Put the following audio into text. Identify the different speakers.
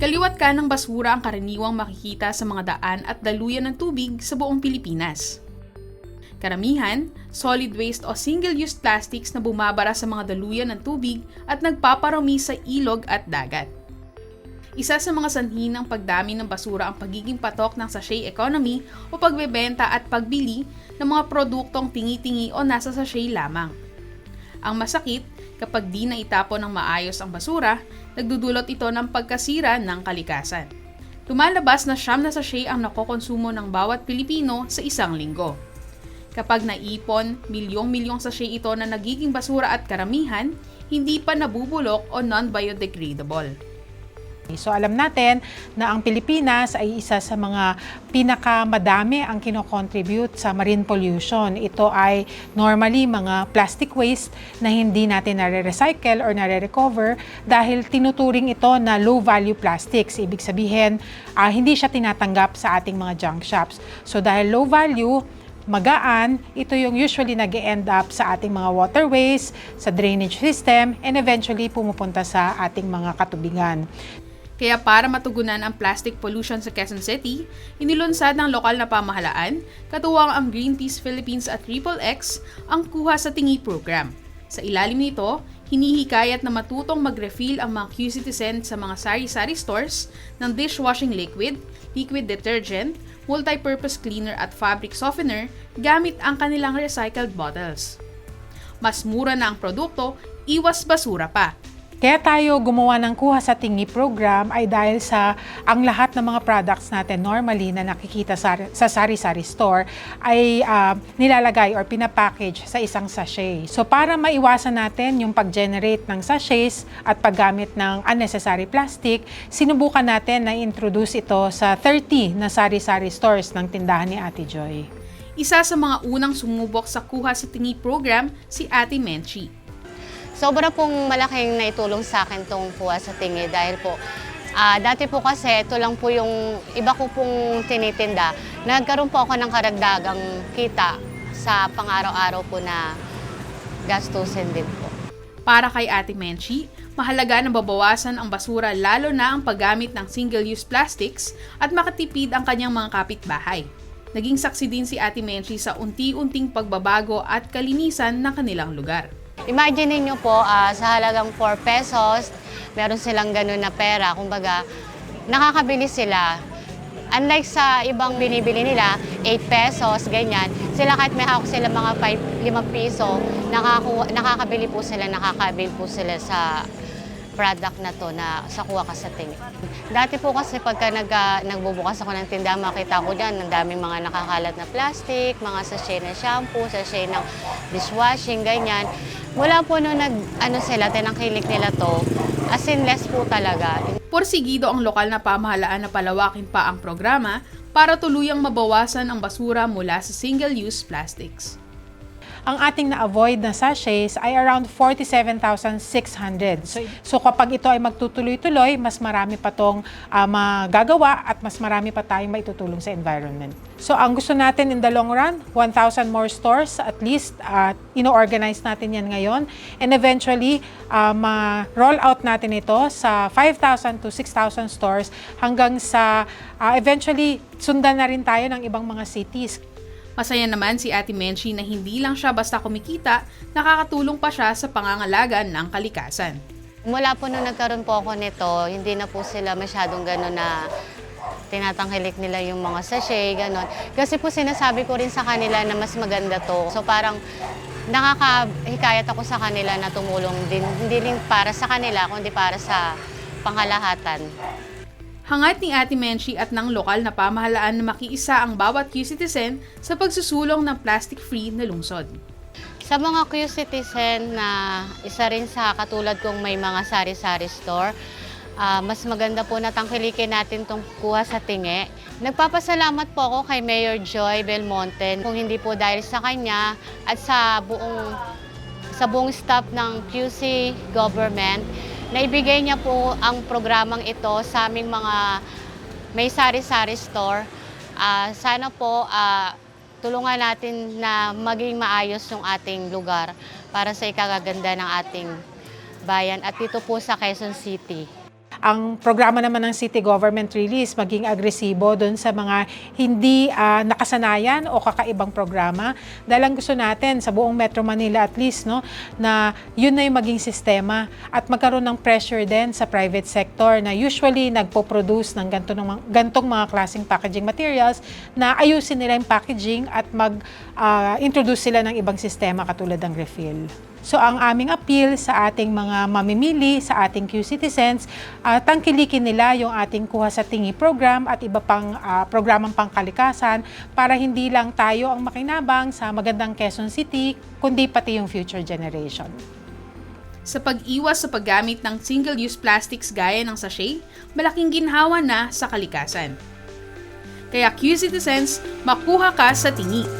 Speaker 1: Kaliwat ka ng basura ang karaniwang makikita sa mga daan at daluyan ng tubig sa buong Pilipinas. Karamihan, solid waste o single-use plastics na bumabara sa mga daluyan ng tubig at nagpaparami sa ilog at dagat. Isa sa mga sanhi ng pagdami ng basura ang pagiging patok ng sachet economy o pagbebenta at pagbili ng mga produktong tingi-tingi o nasa sachet lamang. Ang masakit, kapag di na itapon ng maayos ang basura, nagdudulot ito ng pagkasira ng kalikasan. Tumalabas na siyam na sachet ang nakokonsumo ng bawat Pilipino sa isang linggo. Kapag naipon, milyong-milyong sachet ito na nagiging basura at karamihan, hindi pa nabubulok o non-biodegradable.
Speaker 2: So alam natin na ang Pilipinas ay isa sa mga pinakamadami ang kinocontribute sa marine pollution. Ito ay normally mga plastic waste na hindi natin nare-recycle or nare-recover dahil tinuturing ito na low value plastics. Ibig sabihin, ah, hindi siya tinatanggap sa ating mga junk shops. So dahil low value, magaan, ito yung usually nag end up sa ating mga waterways, sa drainage system, and eventually pumupunta sa ating mga katubigan.
Speaker 1: Kaya para matugunan ang plastic pollution sa Quezon City, inilunsad ng lokal na pamahalaan, katuwang ang Greenpeace Philippines at Triple X, ang Kuha sa Tingi program. Sa ilalim nito, hinihikayat na matutong mag-refill ang mga Q-citizen sa mga sari-sari stores ng dishwashing liquid, liquid detergent, multi-purpose cleaner at fabric softener gamit ang kanilang recycled bottles. Mas mura na ang produkto, iwas basura pa.
Speaker 2: Kaya tayo gumawa ng Kuha sa Tingi program ay dahil sa ang lahat ng mga products natin normally na nakikita sa, sa sari-sari store ay ah, nilalagay or pinapackage sa isang sachet. So para maiwasan natin yung pag-generate ng sachets at paggamit ng unnecessary plastic, sinubukan natin na introduce ito sa 30 na sari-sari stores ng tindahan ni Ate Joy.
Speaker 1: Isa sa mga unang sumubok sa Kuha sa Tingi program, si Ate Menchi.
Speaker 3: Sobra pong malaking naitulong sa akin tong kuha sa tingi dahil po ah, dati po kasi ito lang po yung iba ko pong tinitinda. Nagkaroon po ako ng karagdagang kita sa pang-araw-araw po na gastusin din po.
Speaker 1: Para kay Ate Menchi, mahalaga na babawasan ang basura lalo na ang paggamit ng single-use plastics at makatipid ang kanyang mga kapitbahay. Naging saksi din si Ate Menchi sa unti-unting pagbabago at kalinisan ng kanilang lugar.
Speaker 3: Imagine niyo po, ah, sa halagang 4 pesos, meron silang ganun na pera. Kumbaga, nakakabili sila. Unlike sa ibang binibili nila, 8 pesos, ganyan. Sila kahit may hawak sila mga 5, 5 piso, nakakuha, nakakabili po sila, nakakabil po sila sa product na to na sa kuha ka sa tingin. Dati po kasi pagka nag, ah, nagbubukas ako ng tindahan, makita ko dyan, ang daming mga nakakalat na plastic, mga sachet na shampoo, sachet ng dishwashing, ganyan. Mula po nung nag, ano sila, tinangkilik nila to, as in less po talaga.
Speaker 1: Porsigido ang lokal na pamahalaan na palawakin pa ang programa para tuluyang mabawasan ang basura mula sa single-use plastics.
Speaker 2: Ang ating na-avoid na sachets ay around 47,600. So, so kapag ito ay magtutuloy-tuloy, mas marami pa tong ah, magagawa at mas marami pa tayong maitutulong sa environment. So ang gusto natin in the long run, 1,000 more stores at least, at ino-organize natin yan ngayon. And eventually, ah, ma-roll out natin ito sa 5,000 to 6,000 stores hanggang sa ah, eventually sundan na rin tayo ng ibang mga cities.
Speaker 1: Masaya naman si Ate Menchi na hindi lang siya basta kumikita, nakakatulong pa siya sa pangangalaga ng kalikasan.
Speaker 3: Mula po nung nagkaroon po ako nito, hindi na po sila masyadong gano'n na tinatangkilik nila yung mga sachet, gano'n. Kasi po sinasabi ko rin sa kanila na mas maganda to. So parang nakakahikayat ako sa kanila na tumulong din, hindi rin para sa kanila, kundi para sa pangkalahatan.
Speaker 1: Hangat ni Ate Menchi at ng lokal na pamahalaan na makiisa ang bawat Q-citizen sa pagsusulong ng plastic-free na lungsod.
Speaker 3: Sa mga Q-citizen na isa rin sa katulad kong may mga sari-sari store, ah, mas maganda po na tangkilikin natin itong kuha sa tingi. Nagpapasalamat po ako kay Mayor Joy Belmonte. Kung hindi po dahil sa kanya at sa buong sa buong staff ng QC government, naibigay niya po ang programang ito sa aming mga may sari-sari store. Ah, sana po ah, tulungan natin na maging maayos yung ating lugar para sa ikagaganda ng ating bayan at dito po sa Quezon City.
Speaker 2: Ang programa naman ng city government release maging agresibo doon sa mga hindi ah, nakasanayan o kakaibang programa. Dahil ang gusto natin sa buong Metro Manila at least no na yun na yung maging sistema at magkaroon ng pressure din sa private sector na usually nagpo-produce ng ganito ng gantong mga klaseng packaging materials na ayusin nila yung packaging at mag-introduce sila ng ibang sistema katulad ng refill. So ang aming appeal sa ating mga mamimili, sa ating Q-citizens, ah, tangkilikin nila yung ating Kuha sa Tingi program at iba pang ah, programang pangkalikasan para hindi lang tayo ang makinabang sa magandang Quezon City, kundi pati yung future generation.
Speaker 1: Sa pag-iwas sa paggamit ng single-use plastics gaya ng sachet, malaking ginhawa na sa kalikasan. Kaya Q-Citizens, makuha ka sa tingi.